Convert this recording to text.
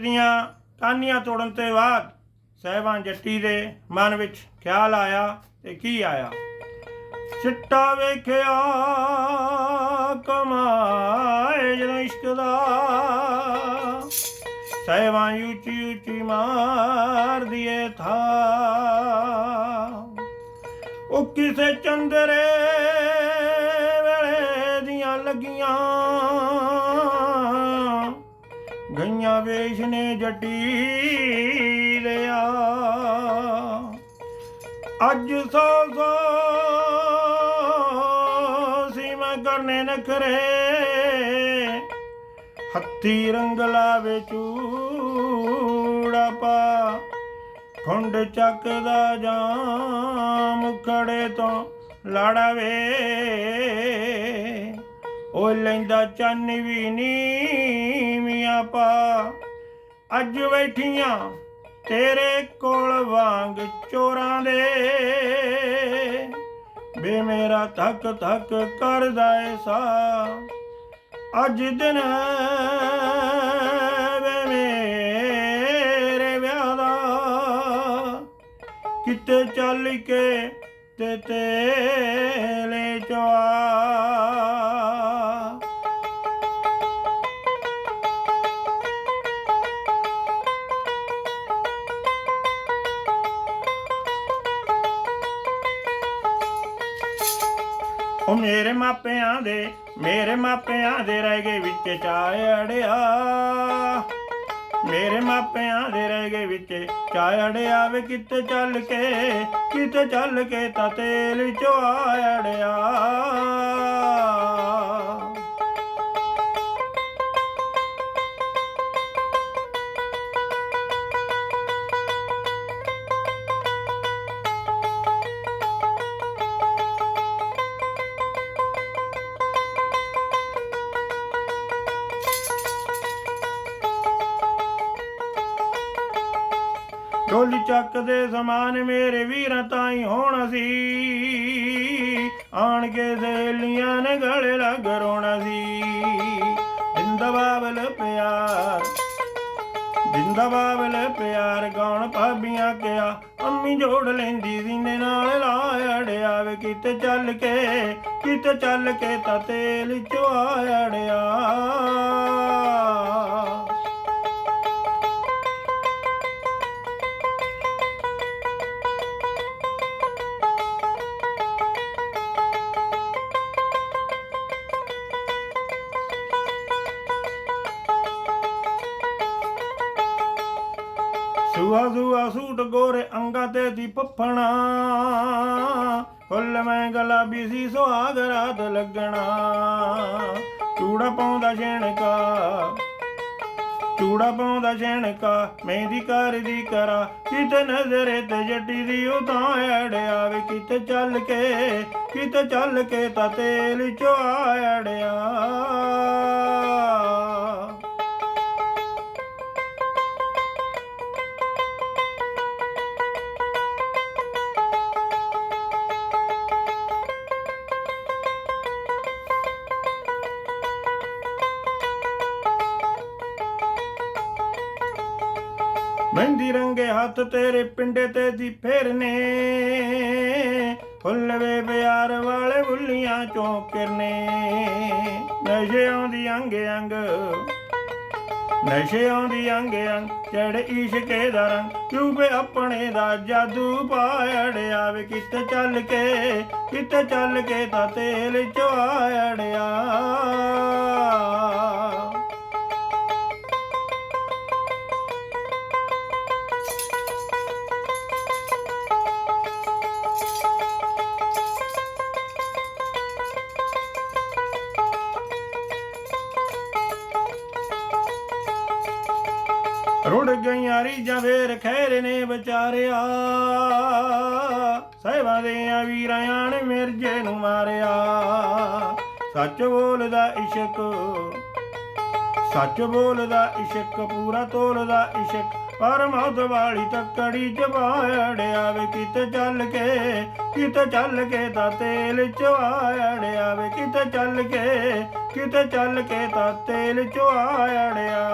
ਦੀਆਂ ਕਾਨੀਆਂ ਤੋੜਨ ਤੋਂ ਬਾਅਦ ਸਹਿਬਾਨ ਜੱਟੀ ਦੇ ਮਨ ਵਿੱਚ ਖਿਆਲ ਆਇਆ ਤੇ ਕੀ ਆਇਆ? ਸਿੱਟਾ ਵੇਖਿਆ, ਕਮਾਏ ਜਦੋਂ ਇਸ਼ਕ ਦਾ। ਸਹਿਬਾਨ ਉੱਚੀ ਉੱਚੀ ਮਾਰ ਦੀਏ ਥਾ। ਉਹ ਕਿਸੇ ਚੰਦਰੇ ਗਈਆਂ ਵੇਸ਼ ਨੇ ਜੱਟੀ ਲਿਆ। ਅੱਜ ਸੋ ਸੋ ਸੀ ਮੈਂ ਕਰਨੇ ਨਖਰੇ, ਹੱਥੀ ਰੰਗ ਲਾਵੇ ਚੂੜਾ ਪਾ। ਖੁੰਡ ਚੱਕਦਾ ਜਾਮ ਖੜੇ ਤੋਂ ਲੜਾਵੇ ਉਹ ਲੈਂਦਾ ਚੰਨ ਵੀ ਨੀ ਮੀਆਂ ਪਾ ਅੱਜ ਬੈਠੀਆਂ ਤੇਰੇ ਕੋਲ ਵਾਂਗ ਚੋਰਾਂ ਦੇ। ਬੇ ਮੇਰਾ ਥੱਕ ਥੱਕ ਕਰਦਾ ਏ ਸਾ। ਅੱਜ ਦਿਨ ਬੇ ਮੇਰੇ ਵਿਆਹ ਦਾ। ਕਿਤੇ ਚੱਲ ਕੇ ਤੇ ਤੇਲੇ ਚਵਾ ਉਹ ਮੇਰੇ ਮਾਪਿਆਂ ਦੇ, ਮੇਰੇ ਮਾਪਿਆਂ ਦੇ ਰਹਿ ਗਏ ਵਿੱਚ ਚਾਏ ਅੜਿਆ। ਮੇਰੇ ਮਾਪਿਆਂ ਦੇ ਰਹਿ ਗਏ ਵਿੱਚ ਚਾੜਿਆ ਵੇ ਕਿਤੇ ਚੱਲ ਕੇ ਕਿਤੇ ਚੱਲ ਕੇ ਤਾਂ ਤੇਲ ਚੋਂ ਆੜਿਆ ਢੋਲੀ ਚੱਕਦੇ ਸਮਾਨ ਮੇਰੇ ਵੀਰਾਂ ਤਾਈ ਹੋਣ ਸੀ ਆਣ ਕੇ ਸਹੇਲੀਆਂ ਨੇ ਗਲੇ ਲੱਗ ਰੋਣਾ ਸੀ। ਜਿੰਦਾ ਬਾਬਲ ਪਿਆਰ ਜਿੰਦਾ ਬਾਬਲ ਪਿਆਰ, ਗਾਉਣ ਭਾਬੀਆਂ ਕਿਆ ਅੰਮੀ ਜੋੜ ਲੈਂਦੀ ਸੀਨੇ ਨਾਲ ਲਾੜਿਆ ਵੇ, ਕਿਤੇ ਚੱਲ ਕੇ, ਕਿਤੇ ਚੱਲ ਕੇ ਤਾਂ ਤੇਲ ਚੋਂ ਸੂਹਾ ਸੂਹਾ ਸੂਟ ਗੋਰੇ ਅੰਗਾ ਤੇ ਦੀ ਪੱਫਣਾ ਫੁੱਲ ਮੈਂ ਗਲਾ ਸੀ, ਸੁਹਾਗ ਰਾਤ ਲੱਗਣਾ। ਚੂੜਾ ਪਾਉਂਦਾ ਛਣਕਾ ਚੂੜਾ ਪਾਉਂਦਾ ਛਣਕਾ ਮਹਿੰਦੀ ਕਰਦੀ ਕਰਾ। ਕਿਤੇ ਨਜ਼ਰੇ ਤੇ ਜੱਟੀ ਦੀ ਉਤਾਂ ਅੜਿਆ ਵੇ ਕਿਤੇ ਚੱਲ ਕੇ, ਕਿਤੇ ਚੱਲ ਕੇ ਤਾਂ ਤੇਲ ਚੋਂ ਅੜਿਆ ਮਹਿੰਦੀ ਰੰਗੇ ਹੱਥ ਤੇਰੇ ਪਿੰਡੇ ਤੇ ਦੀ ਫੇਰਨੇ। ਫੁੱਲਵੇ ਵੇ ਵਾਲੇ ਬੁੱਲੀਆਂ ਚੋਂ ਕਿਰਨੇ। ਨਸ਼ੇ ਆਉਂਦੀ ਅੰਗ ਅੰਗ, ਨਸ਼ੇ ਆਉਂਦੀ ਅੰਗ ਅੰਗ। ਚੜ ਇਸ਼ਕੇ ਦਾ ਰੰਗ ਚੂਬੇ ਆਪਣੇ ਦਾ ਜਾਦੂ ਪਾੜਿਆ ਵੇ ਕਿਤੇ ਚੱਲ ਕੇ ਕਿਤੇ ਚੱਲ ਕੇ ਤਾਂ ਤੇਲ ਚਵਾੜਿਆ ਰੁੜ ਗਈਆਂ ਰੀਜਾਂ ਫੇਰ ਖੈਰ ਨੇ ਵਿਚਾਰਿਆ। ਸਹਿਬਾਂ ਦੇ ਵੀਰਾਂ ਨੇ ਮਿਰਜੇ ਨੂੰ ਮਾਰਿਆ। ਸੱਚ ਬੋਲਦਾ ਇਸ਼ਕ, ਸੱਚ ਬੋਲਦਾ ਇਸ਼ਕ, ਪੂਰਾ ਤੋਲਦਾ ਇਸ਼ਕ। ਪਰ ਮੌਤ ਵਾਲੀ ਤੱਕੜੀ ਚ ਬਾੜਿਆ ਵੇ ਕਿਤੇ ਚੱਲ ਕੇ, ਕਿਤੇ ਚੱਲ ਕੇ ਤਾਂ ਤੇਲ ਚਵਾੜਿਆ ਵੇ। ਕਿਤੇ ਚੱਲ ਕੇ, ਕਿਤੇ ਚੱਲ ਕੇ ਤਾਂ ਤੇਲ ਚਵਾੜਿਆ